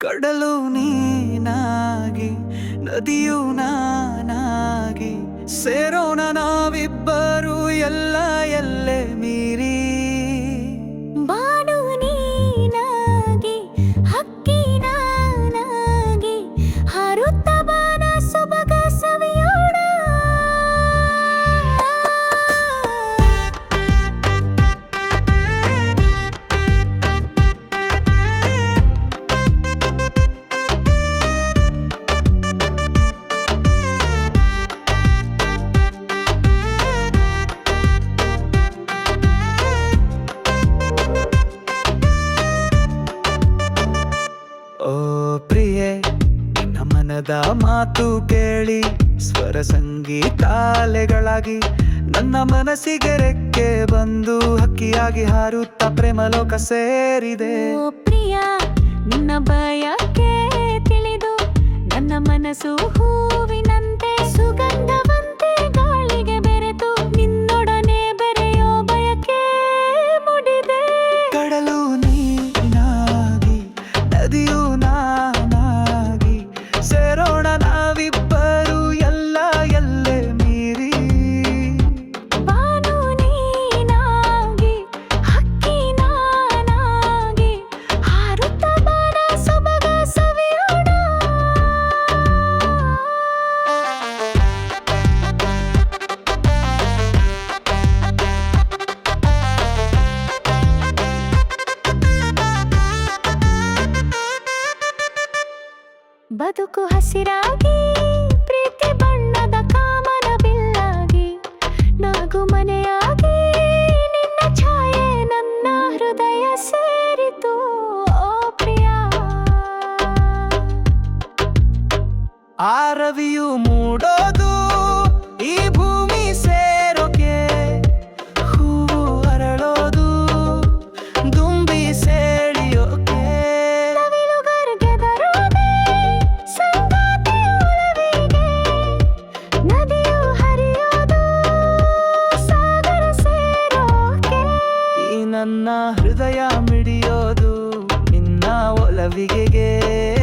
ಕಡಲು ನೀನಾಗಿ ನದಿಯು ನಾನಾಗಿ ಸೇರೋಣ ನಾವಿಬ್ಬರು ಎಲ್ಲ ಎಲ್ಲೇ ಮೀರಿ ಮನದ ಮಾತು ಕೇಳಿ ಸ್ವರ ಸಂಗೀತ ಸಂಗೀತಾಲೆಗಳಾಗಿ ನನ್ನ ಮನಸ್ಸಿಗೆ ರೆಕ್ಕೆ ಬಂದು ಹಕ್ಕಿಯಾಗಿ ಹಾರುತ್ತ ಪ್ರೇಮಲೋಕ ಸೇರಿದೆ. ಓ ಪ್ರಿಯ, ನಿನ್ನ ಬಯಕೆ ತಿಳಿದು ನನ್ನ ಮನಸ್ಸು ಬದುಕು ಹಸಿರಾಗಿ, ಪ್ರೀತಿ ಬಣ್ಣದ ಕಾಮನ ಬಿಲ್ಲಾಗಿ, ನಾಗು ಮನೆಯಾಗಿ, ನಿನ್ನ ಛಾಯೆ ನನ್ನ ಹೃದಯ ಸೇರಿತು, ಓ ಪ್ರಿಯ. ಆ ರವಿಯು ಮೂಡೋದು ನನ್ನ ಹೃದಯ ಮಿಡಿಯೋದು ನಿನ್ನ ಒಲವಿಗೆಗೆ.